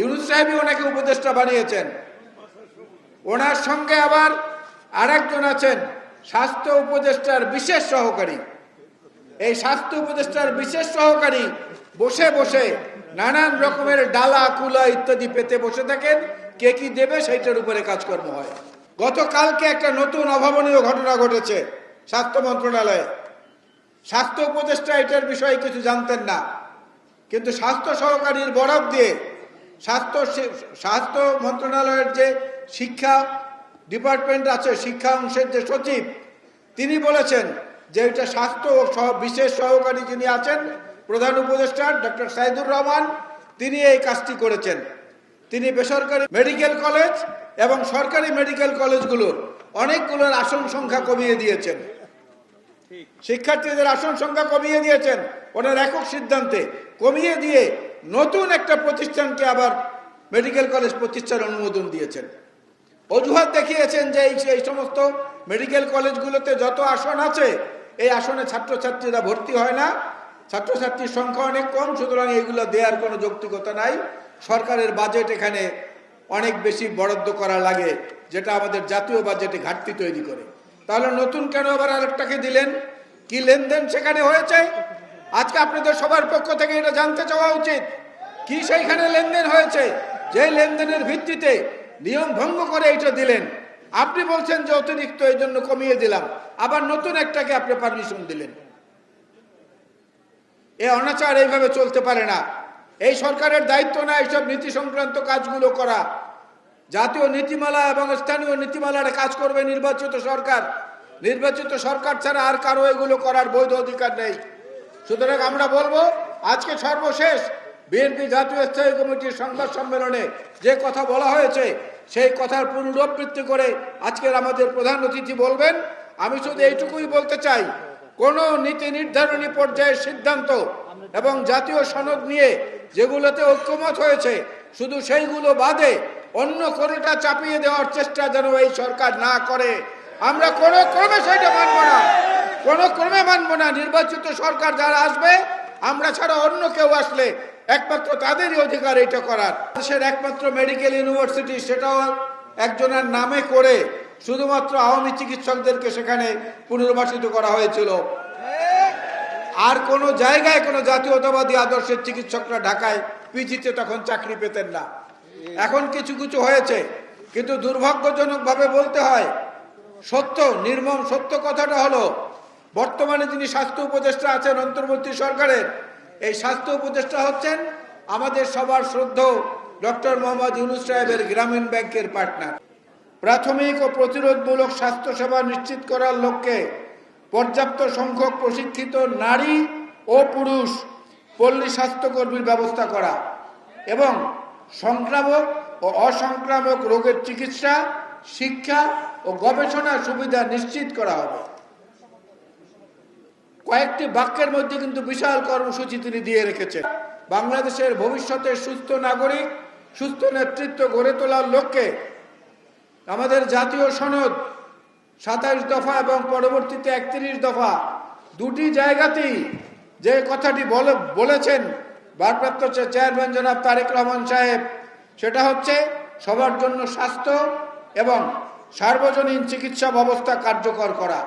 ইউনুস সাহেবই ওনাকে উপদেষ্টা বানিয়েছেন। ওনার সঙ্গে আবার আরেকজন আছেন, স্বাস্থ্য উপদেষ্টার বিশেষ সহকারী। এই স্বাস্থ্য উপদেষ্টার বিশেষ সহকারী বসে বসে নানান রকমের ডালা, কুলা ইত্যাদি পেতে বসে থাকেন। কে কি দেবে সেইটার উপরে কাজকর্ম হয়। গতকালকে একটা নতুন অভাবনীয় ঘটনা ঘটেছে স্বাস্থ্য মন্ত্রণালয়ে। স্বাস্থ্য উপদেষ্টা এটার বিষয়ে কিছু জানতেন না, কিন্তু স্বাস্থ্য সহকারীর বরাদ দিয়ে স্বাস্থ্য স্বাস্থ্য মন্ত্রণালয়ের যে শিক্ষা ডিপার্টমেন্ট আছে শিক্ষা অংশের যে সচিব তিনি বলেছেন যে এটা স্বাস্থ্য সহ- বিশেষ সহকারী যিনি আছেন প্রধান উপদেষ্টা ডক্টর সাইদুর রহমান তিনি এই কাজটি করেছেন। তিনি বেসরকারি মেডিকেল কলেজ এবং সরকারি মেডিকেল কলেজগুলোর অনেকগুলোর আসন সংখ্যা কমিয়ে দিয়েছেন। শিক্ষার্থীদের আসন সংখ্যা কমিয়ে দিয়েছেন। ওনার একক সিদ্ধান্তে কমিয়ে দিয়ে নতুন একটা প্রতিষ্ঠানকে আবার মেডিকেল কলেজ প্রতিষ্ঠার অনুমোদন দিয়েছেন। অজুহাত দেখিয়েছেন যে এই সমস্ত মেডিকেল কলেজগুলোতে যত আসন আছে, এই আসনে ছাত্রছাত্রীরা ভর্তি হয় না। ছাত্রছাত্রীর সংখ্যা অনেক কম, সুতরাং এগুলো দেওয়ার কোনো যৌক্তিকতা নাই। সরকারের বাজেট এখানে অনেক বেশি বরাদ্দ করা লাগে, যেটা আমাদের জাতীয় বাজেটে ঘাটতি তৈরি করে। তাহলে নতুন কেন আবার আরেকটাকে দিলেন? কি লেনদেন সেখানে হয়েছে? আজকে আপনাদের সবার পক্ষ থেকে এটা জানতে চাওয়া উচিত। কি সেইখানে লেনদেন হয়েছে? যে লেনদেনের ভিত্তিতে নিয়ম ভঙ্গ করে এটা দিলেন। আপনি বলছেন যে অতিরিক্ত এই জন্য কমিয়ে দিলাম। আবার নতুন একটাকে আপনি পারমিশন দিলেন। এ অনাচার এইভাবে চলতে পারে না। এই সরকারের দায়িত্ব না এইসব নীতি সংক্রান্ত কাজগুলো করা। জাতীয় নীতিমালা এবং স্থানীয় নীতিমালার কাজ করবে নির্বাচিত সরকার। নির্বাচিত সরকার ছাড়া আর কারও এগুলো করার বৈধ অধিকার নেই। সুতরাং আমরা বলব, আজকে সর্বশেষ বিএনপি জাতীয় স্থায়ী কমিটির সংবাদ সম্মেলনে যে কথা বলা হয়েছে, সেই কথার পুনরাবৃত্তি করে আজকের আমাদের প্রধান অতিথি বলবেন। আমি শুধু এইটুকুই বলতে চাই, কোন নীতি নির্ধারণী পর্যায়ের সিদ্ধান্ত এবং জাতীয় সনদ নিয়ে যেগুলোতে ঐক্যমত হয়েছে, শুধু সেইগুলো বাদে অন্য কোনোটা চাপিয়ে দেওয়ার চেষ্টা যেন এই সরকার না করে। আমরা কোনো ক্রমে সেটা মানব না। কোনো ক্রমে মানব না। নির্বাচিত সরকার যারা আসবে, আমরা ছাড়া অন্য কেউ আসলে একমাত্র তাদেরই অধিকার এটা করার। দেশের একমাত্র মেডিকেল ইউনিভার্সিটি, সেটাও একজনের নামে করে শুধুমাত্র আওয়ামী চিকিৎসকদেরকে সেখানে পুনর্বাসিত করা হয়েছিল। আর কোনো জায়গায় কোনো জাতীয়তাবাদী আদর্শের চিকিৎসকরা ঢাকায় পিজিতে তখন চাকরি পেতেন না। এখন কিছু কিছু হয়েছে, কিন্তু দুর্ভাগ্যজনকভাবে বলতে হয়, সত্য, নির্মম সত্য কথাটা হলো বর্তমানে যিনি স্বাস্থ্য উপদেষ্টা আছেন অন্তর্বর্তী সরকারের, এই স্বাস্থ্য উপদেষ্টা হচ্ছেন আমাদের সবার শ্রদ্ধ ডক্টর মোহাম্মদ ইউনুস সাহেবের গ্রামীণ ব্যাংকের পার্টনার। প্রাথমিক ও প্রতিরোধমূলক স্বাস্থ্যসেবা নিশ্চিত করার লক্ষ্যে পর্যাপ্ত সংখ্যক প্রশিক্ষিত নারী ও পুরুষ পল্লী স্বাস্থ্যকর্মীর ব্যবস্থা করা এবং সংক্রামক ও অসংক্রামক রোগের চিকিৎসা, শিক্ষা ও গবেষণা সুবিধা নিশ্চিত করা হবে। কয়েকটি বাক্যের মধ্যে কিন্তু বিশাল কর্মসূচি তিনি দিয়ে রেখেছেন। বাংলাদেশের ভবিষ্যতের সুস্থ নাগরিক, সুস্থ নেতৃত্ব গড়ে তোলার লক্ষ্যে আমাদের জাতীয় সনদ সাতাইশ দফা এবং পরবর্তীতে একত্রিশ দফা দুটি জায়গাতেই যে কথাটি বলে, বলেছেন ভারপ্রাপ্ত চেয়ারম্যান জনাব তারেক রহমান সাহেব, সেটা হচ্ছে সবার জন্য স্বাস্থ্য এবং সার্বজনীন চিকিৎসা ব্যবস্থা কার্যকর করা।